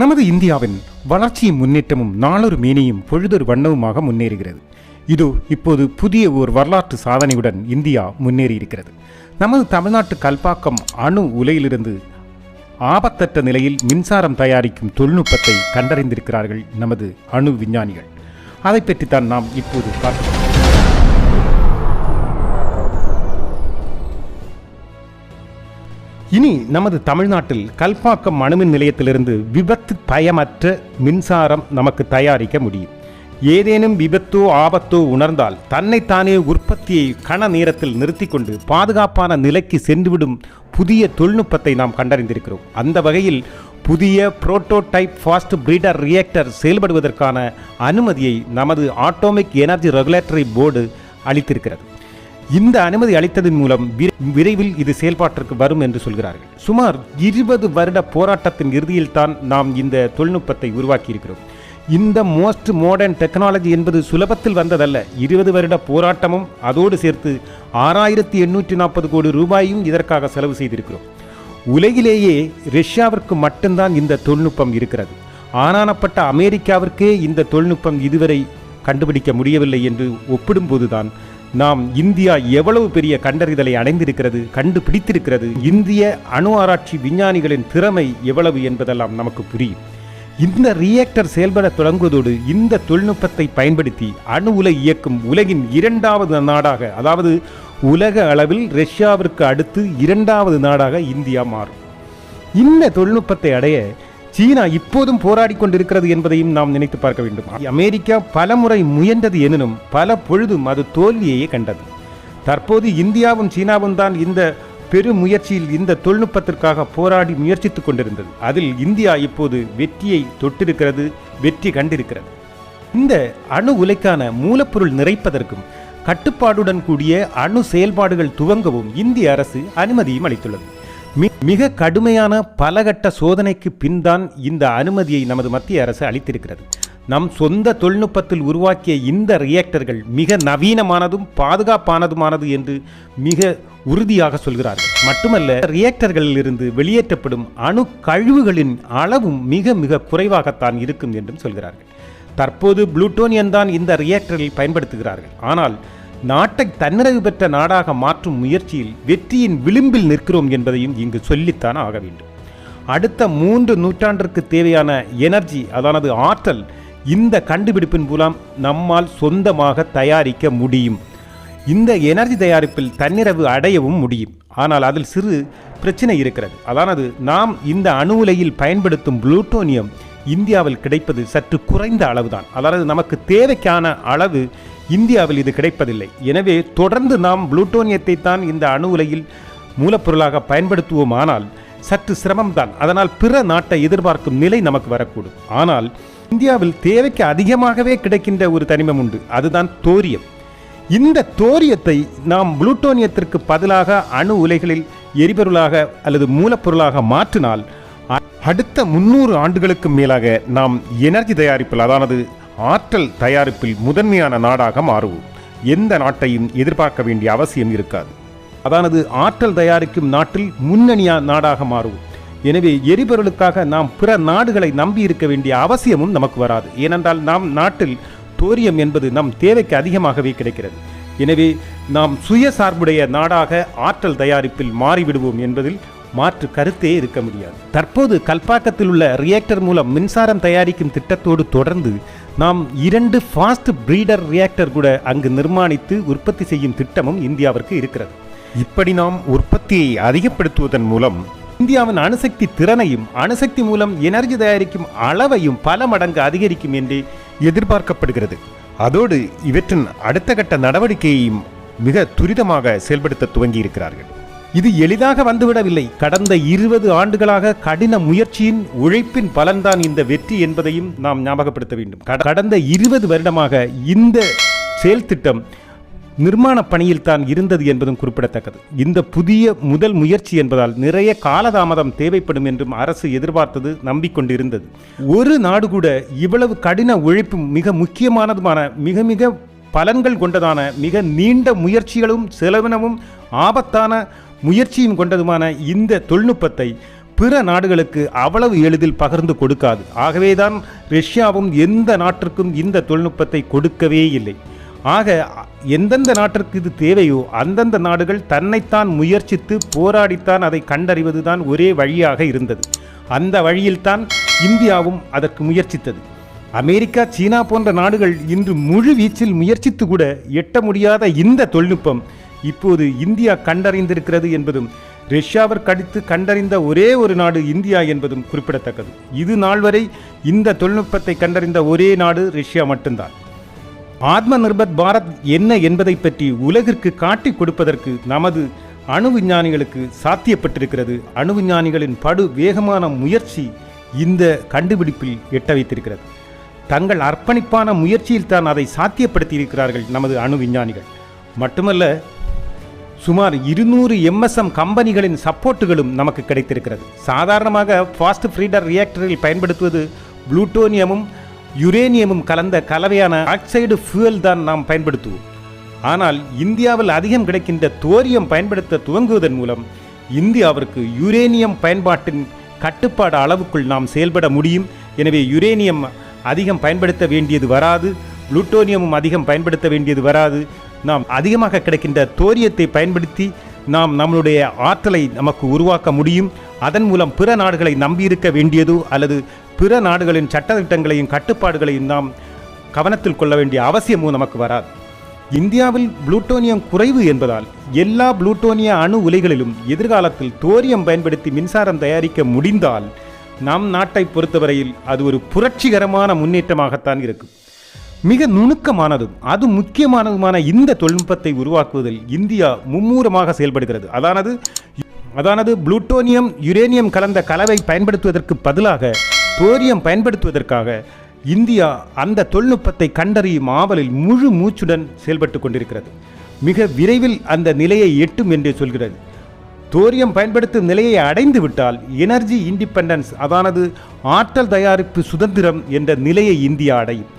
நமது இந்தியாவின் வளர்ச்சியும் முன்னேற்றமும் நாளொரு மேனியும் பொழுதொரு வண்ணவுமாக முன்னேறுகிறது. இதோ இப்போது புதிய ஒரு வரலாற்று சாதனையுடன் இந்தியா முன்னேறி இருக்கிறது நமது தமிழ்நாட்டு கல்பாக்கம் அணு உலையிலிருந்து ஆபத்தற்ற நிலையில் மின்சாரம் தயாரிக்கும் தொழில்நுட்பத்தை கண்டறிந்திருக்கிறார்கள் நமது அணு விஞ்ஞானிகள். அதை பற்றித்தான் நாம் இப்போது பார்க்கிறோம் இனி நமது தமிழ்நாட்டில் கல்பாக்கம் அணுமின் நிலையத்திலிருந்து விபத்து பயமற்ற மின்சாரம் நமக்கு தயாரிக்க முடியும். ஏதேனும் விபத்தோ ஆபத்தோ உணர்ந்தால் தன்னைத்தானே உற்பத்தியை கண நேரத்தில் நிறுத்தி கொண்டு பாதுகாப்பான நிலைக்கு சென்றுவிடும் புதிய தொழில்நுட்பத்தை நாம் கண்டறிந்திருக்கிறோம். அந்த வகையில் புதிய புரோட்டோடைப் ஃபாஸ்ட் பிரீடர் ரியாக்டர் செயல்படுவதற்கான அனுமதியை நமது ஆட்டோமிக் எனர்ஜி ரெகுலேட்டரி போர்டு அளித்திருக்கிறது. இந்த அனுமதி அளித்ததன் மூலம் விரைவில் இது செயல்பாட்டிற்கு வரும் என்று சொல்கிறார்கள். சுமார் இருபது வருட போராட்டத்தின் இறுதியில் தான் நாம் இந்த தொழில்நுட்பத்தை உருவாக்கியிருக்கிறோம். இந்த மோஸ்ட் மாடர்ன் டெக்னாலஜி என்பது சுலபத்தில் வந்ததல்ல. இருபது வருட போராட்டமும் அதோடு சேர்த்து ஆறாயிரத்தி எண்ணூற்றி நாற்பது கோடி ரூபாயும் இதற்காக செலவு செய்திருக்கிறோம். உலகிலேயே ரஷ்யாவிற்கு மட்டும்தான் இந்த தொழில்நுட்பம் இருக்கிறது. ஆனானப்பட்ட அமெரிக்காவிற்கே இந்த தொழில்நுட்பம் இதுவரை கண்டுபிடிக்க முடியவில்லை என்று ஒப்பிடும்போதுதான் நாம் இந்தியா எவ்வளவு பெரிய கண்டறிதலை அடைந்திருக்கிறது கண்டுபிடித்திருக்கிறது இந்திய அணு ஆராய்ச்சி விஞ்ஞானிகளின் திறமை எவ்வளவு என்பதெல்லாம் நமக்கு புரியும். இந்த ரியாக்டர் செயல்பட தொடங்குவதோடு இந்த தொழில்நுட்பத்தை பயன்படுத்தி அணு உலை இயக்கும் உலகின் இரண்டாவது நாடாக அதாவது உலக அளவில் ரஷ்யாவிற்கு அடுத்து இரண்டாவது நாடாக இந்தியா மாறும். இந்த தொழில்நுட்பத்தை அடைய சீனா இப்போதும் போராடி கொண்டிருக்கிறது என்பதையும் நாம் நினைத்து பார்க்க வேண்டும். அமெரிக்கா பலமுறை முயன்றது எனினும் பல பொழுதும் அது தோல்வியையே கண்டது. தற்போது இந்தியாவும் சீனாவும் தான் இந்த பெரும் முயற்சியில் இந்த தொழில்நுட்பத்திற்காக போராடி முயற்சித்துக் கொண்டிருந்தது. அதில் இந்தியா இப்போது வெற்றியை தொட்டிருக்கிறது வெற்றி கண்டிருக்கிறது. இந்த அணு உலைக்கான மூலப்பொருள் நிறைப்பதற்கும் கட்டுப்பாடுடன் கூடிய அணு செயல்பாடுகள் துவங்கவும் இந்திய அரசு அனுமதியும் அளித்துள்ளது. மிக கடுமையான பலகட்ட சோதனைக்கு பின்தான் இந்த அனுமதியை நமது மத்திய அரசு அளித்திருக்கிறது. நம் சொந்த தொழில்நுட்பத்தில் உருவாக்கிய இந்த ரியாக்டர்கள் மிக நவீனமானதும் பாதுகாப்பானதுமானது என்று மிக உறுதியாக சொல்கிறார்கள். மட்டுமல்ல ரியாக்டர்களில் இருந்து வெளியேற்றப்படும் அணு கழிவுகளின் அளவும் மிக மிக குறைவாகத்தான் இருக்கும் என்றும் சொல்கிறார்கள். தற்போது புளூட்டோனியன் தான் இந்த ரியாக்டரில் பயன்படுத்துகிறார்கள். ஆனால் நாட்டை தன்னிறைவு பெற்ற நாடாக மாற்றும் முயற்சியில் வெற்றியின் விளிம்பில் நிற்கிறோம் என்பதையும் இங்கு சொல்லித்தான் ஆக வேண்டும். அடுத்த மூன்று நூற்றாண்டிற்கு தேவையான எனர்ஜி அதானது ஆற்றல் இந்த கண்டுபிடிப்பின் மூலம் நம்மால் சொந்தமாக தயாரிக்க முடியும். இந்த எனர்ஜி தயாரிப்பில் தன்னிறைவு அடையவும் முடியும். ஆனால் அதில் சிறு பிரச்சனை இருக்கிறது. அதானது நாம் இந்த அணு உலையில் பயன்படுத்தும் புளூட்டோனியம் இந்தியாவில் கிடைப்பது சற்று குறைந்த அளவுதான். அதாவது நமக்கு தேவைக்கான அளவு இந்தியாவில் இது கிடைப்பதில்லை. எனவே தொடர்ந்து நாம் புளூட்டோனியத்தை தான் இந்த அணு உலையில் மூலப்பொருளாக பயன்படுத்துவோமானால் சற்று சிரமம்தான். அதனால் பிற நாட்டை எதிர்பார்க்கும் நிலை நமக்கு வரக்கூடும். ஆனால் இந்தியாவில் தேவைக்கு அதிகமாகவே கிடைக்கின்ற ஒரு தனிமம் உண்டு. அதுதான் தோரியம். இந்த தோரியத்தை நாம் புளூட்டோனியத்திற்கு பதிலாக அணு உலைகளில் எரிபொருளாக அல்லது மூலப்பொருளாக மாற்றினால் அ- அடுத்த முன்னூறு ஆண்டுகளுக்கு மேலாக நாம் எனர்ஜி தயாரிப்பில் அதானது ஆற்றல் தயாரிப்பில் முதன்மையான நாடாக மாறுவோம். எந்த நாட்டையும் எதிர்பார்க்க வேண்டிய அவசியம் இருக்காது. அதானது ஆற்றல் தயாரிக்கும் நாட்டில் முன்னணியா நாடாக மாறுவோம். எனவே எரிபொருளுக்காக நாம் பிற நாடுகளை நம்பி இருக்க வேண்டிய அவசியமும் நமக்கு வராது. ஏனென்றால் நாம் நாட்டில் தோரியம் என்பது நம் தேவைக்கு அதிகமாகவே கிடைக்கிறது. எனவே நாம் சுயசார்புடைய நாடாக ஆற்றல் தயாரிப்பில் மாறிவிடுவோம் என்பதில் மாற்று கருத்தே இருக்க முடியாது. தற்போது கல்பாக்கத்தில் உள்ள ரியாக்டர் மூலம் மின்சாரம் தயாரிக்கும் திட்டத்தோடு தொடர்ந்து நாம் இரண்டு ஃபாஸ்ட் பிரீடர் ரியாக்டர் கூட அங்கு நிர்மாணித்து உற்பத்தி செய்யும் திட்டமும் இந்தியாவிற்கு இருக்கிறது. இப்படி நாம் உற்பத்தியை அதிகப்படுத்துவதன் மூலம் இந்தியாவின் அணுசக்தி திறனையும் அணுசக்தி மூலம் எனர்ஜி தயாரிக்கும் அளவையும் பல மடங்கு அதிகரிக்கும் என்று எதிர்பார்க்கப்படுகிறது. அதோடு இவற்றின் அடுத்த கட்ட நடவடிக்கையையும் மிக துரிதமாக செயல்படுத்த துவங்கியிருக்கிறார்கள். இது எளிதாக வந்துவிடவில்லை. கடந்த இருபது ஆண்டுகளாக கடின முயற்சியின் உழைப்பின் பலன்தான் இந்த வெற்றி என்பதையும் நாம் ஞாபகப்படுத்த வேண்டும். கடந்த இருபது வருடமாக இந்த செயல் திட்டம் நிர்மாண பணியில் தான் இருந்தது என்பதும் குறிப்பிடத்தக்கது. இந்த புதிய முதல் முயற்சி என்பதால் நிறைய காலதாமதம் தேவைப்படும் என்றும் அரசு எதிர்பார்த்தது நம்பிக்கொண்டிருந்தது. ஒரு நாடு கூட இவ்வளவு கடின உழைப்பும் மிக முக்கியமானதுமான மிக மிக பலன்கள் கொண்டதான மிக நீண்ட முயற்சிகளும் செலவினமும் ஆபத்தான முயற்சியும் கொண்டதுமான இந்த தொழில்நுட்பத்தை பிற நாடுகளுக்கு அவ்வளவு எளிதில் பகிர்ந்து கொடுக்காது. ஆகவேதான் ரஷ்யாவும் எந்த நாட்டிற்கும் இந்த தொழில்நுட்பத்தை கொடுக்கவே இல்லை. ஆக எந்தெந்த நாட்டிற்கு இது தேவையோ அந்தந்த நாடுகள் தன்னைத்தான் முயற்சித்து போராடித்தான் அதை கண்டறிவதுதான் ஒரே வழியாக இருந்தது. அந்த வழியில்தான் இந்தியாவும் அதற்கு முயற்சித்தது. அமெரிக்கா சீனா போன்ற நாடுகள் இன்று முழு வீச்சில் முயற்சித்து கூட எட்ட முடியாத இந்த தொழில்நுட்பம் இப்போது இந்தியா கண்டறிந்திருக்கிறது என்பதும் ரஷ்யாவிற்கு கடித்து கண்டறிந்த ஒரே ஒரு நாடு இந்தியா என்பதும் குறிப்பிடத்தக்கது. இது நாள் வரை இந்த தொழில்நுட்பத்தை கண்டறிந்த ஒரே நாடு ரஷ்யா மட்டும்தான். ஆத்ம நிர்பத் பாரத் என்ன என்பதை பற்றி உலகிற்கு காட்டிக் கொடுப்பதற்கு நமது அணு விஞ்ஞானிகளுக்கு சாத்தியப்பட்டிருக்கிறது. அணு விஞ்ஞானிகளின் படு வேகமான முயற்சி இந்த கண்டுபிடிப்பில் எட்ட வைத்திருக்கிறது தங்கள் அர்ப்பணிப்பான முயற்சியில் தான் அதை சாத்தியப்படுத்தியிருக்கிறார்கள் நமது அணு விஞ்ஞானிகள். மட்டுமல்ல சுமார் இருநூறு எம்எஸ்எம் கம்பெனிகளின் சப்போர்ட்டுகளும் நமக்கு கிடைத்திருக்கிறது. சாதாரணமாக ஃபாஸ்ட் ஃப்ரீடர் ரியாக்டரில் பயன்படுத்துவது புளூட்டோனியமும் யுரேனியமும் கலந்த கலவையான ஆக்சைடு ஃபியூயல் தான் நாம் பயன்படுத்துவோம். ஆனால் இந்தியாவில் அதிகம் கிடைக்கின்ற தோரியம் பயன்படுத்த துவங்குவதன் மூலம் இந்தியாவிற்கு யுரேனியம் பயன்பாட்டின் கட்டுப்பாடு அளவுக்குள் நாம் செயல்பட முடியும். எனவே யுரேனியம் அதிகம் பயன்படுத்த வேண்டியது வராது புளூட்டோனியமும் அதிகம் பயன்படுத்த வேண்டியது வராது. நாம் அதிகமாக கிடைக்கின்ற தோரியத்தை பயன்படுத்தி நாம் நம்மளுடைய ஆற்றலை நமக்கு உருவாக்க முடியும். அதன் மூலம் பிற நாடுகளை நம்பியிருக்க வேண்டியதோ அல்லது பிற நாடுகளின் சட்டத்திட்டங்களையும் கட்டுப்பாடுகளையும் நாம் கவனத்தில் கொள்ள வேண்டிய அவசியமும் நமக்கு வராது. இந்தியாவில் புளூட்டோனியம் குறைவு என்பதால் எல்லா புளூட்டோனிய அணு உலைகளிலும் எதிர்காலத்தில் தோரியம் பயன்படுத்தி மின்சாரம் தயாரிக்க முடிந்தால் நம் நாட்டை பொறுத்தவரையில் அது ஒரு புரட்சிகரமான முன்னேற்றமாகத்தான் இருக்கும். மிக நுணுக்கமானதும் அது முக்கியமானதுமான இந்த தொழில்நுட்பத்தை உருவாக்குவதில் இந்தியா மும்மூரமாக செயல்படுகிறது. அதானது அதானது புளூட்டோனியம் யுரேனியம் கலந்த கலவை பயன்படுத்துவதற்கு பதிலாக தோரியம் பயன்படுத்துவதற்காக இந்தியா அந்த தொழில்நுட்பத்தை கண்டறியும் ஆவலில் முழு மூச்சுடன் செயல்பட்டு கொண்டிருக்கிறது. மிக விரைவில் அந்த நிலையை எட்டும் என்று சொல்கிறது. தோரியம் பயன்படுத்தும் நிலையை அடைந்து விட்டால் எனர்ஜி இண்டிபெண்டன்ஸ் அதானது ஆற்றல் தயாரிப்பு சுதந்திரம் என்ற நிலையை இந்தியா அடையும்.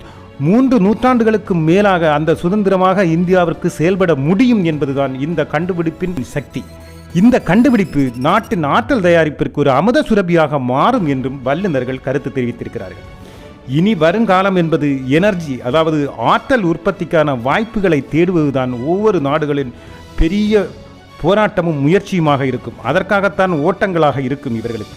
மூன்று நூற்றாண்டுகளுக்கு மேலாக அந்த சுதந்திரமாக இந்தியாவிற்கு செயல்பட முடியும் என்பதுதான் இந்த கண்டுபிடிப்பின் சக்தி. இந்த கண்டுபிடிப்பு நாட்டின் ஆற்றல் தயாரிப்பிற்கு ஒரு அமுத சுரபியாக மாறும் என்றும் வல்லுநர்கள் கருத்து தெரிவித்திருக்கிறார்கள். இனி வருங்காலம் என்பது எனர்ஜி அதாவது ஆற்றல் உற்பத்திக்கான வாய்ப்புகளை தேடுவதுதான் ஒவ்வொரு நாடுகளின் பெரிய போராட்டமும் முயற்சியுமாக இருக்கும். அதற்காகத்தான் ஓட்டங்களாக இருக்கும் இவர்களுக்கு.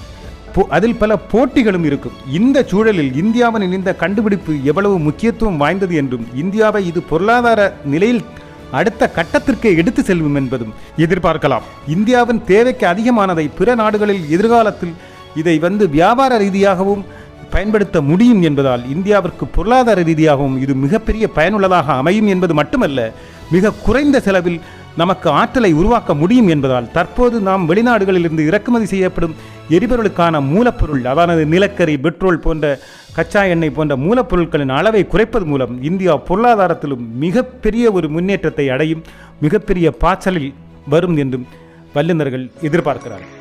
அதில் பல போட்டிகளும் இருக்கும். இந்த சூழலில் இந்தியாவின் இந்த கண்டுபிடிப்பு எவ்வளவு முக்கியத்துவம் வாய்ந்தது என்றும் இந்தியாவை இது பொருளாதார நிலையில் அடுத்த கட்டத்திற்கு எடுத்து செல்லும் என்பதும் எதிர்பார்க்கலாம். இந்தியாவின் தேவைக்கு அதிகமானதை பிற நாடுகளில் எதிர்காலத்தில் இதை வந்து வியாபார ரீதியாகவும் பயன்படுத்த முடியும் என்பதால் இந்தியாவிற்கு பொருளாதார ரீதியாகவும் இது மிகப்பெரிய பயனுள்ளதாக அமையும் என்பது மட்டுமல்ல மிக குறைந்த செலவில் நமக்கு ஆற்றலை உருவாக்க முடியும் என்பதால் தற்போது நாம் வெளிநாடுகளிலிருந்து இறக்குமதி செய்யப்படும் எரிபொருளுக்கான மூலப்பொருள் அதானது நிலக்கரி பெட்ரோல் போன்ற கச்சா எண்ணெய் போன்ற மூலப்பொருட்களின் அளவை குறைப்பது மூலம் இந்தியா பொருளாதாரத்திலும் மிகப்பெரிய ஒரு முன்னேற்றத்தை அடையும் மிகப்பெரிய பாய்ச்சலில் வரும் என்றும் வல்லுநர்கள் எதிர்பார்க்கிறார்கள்.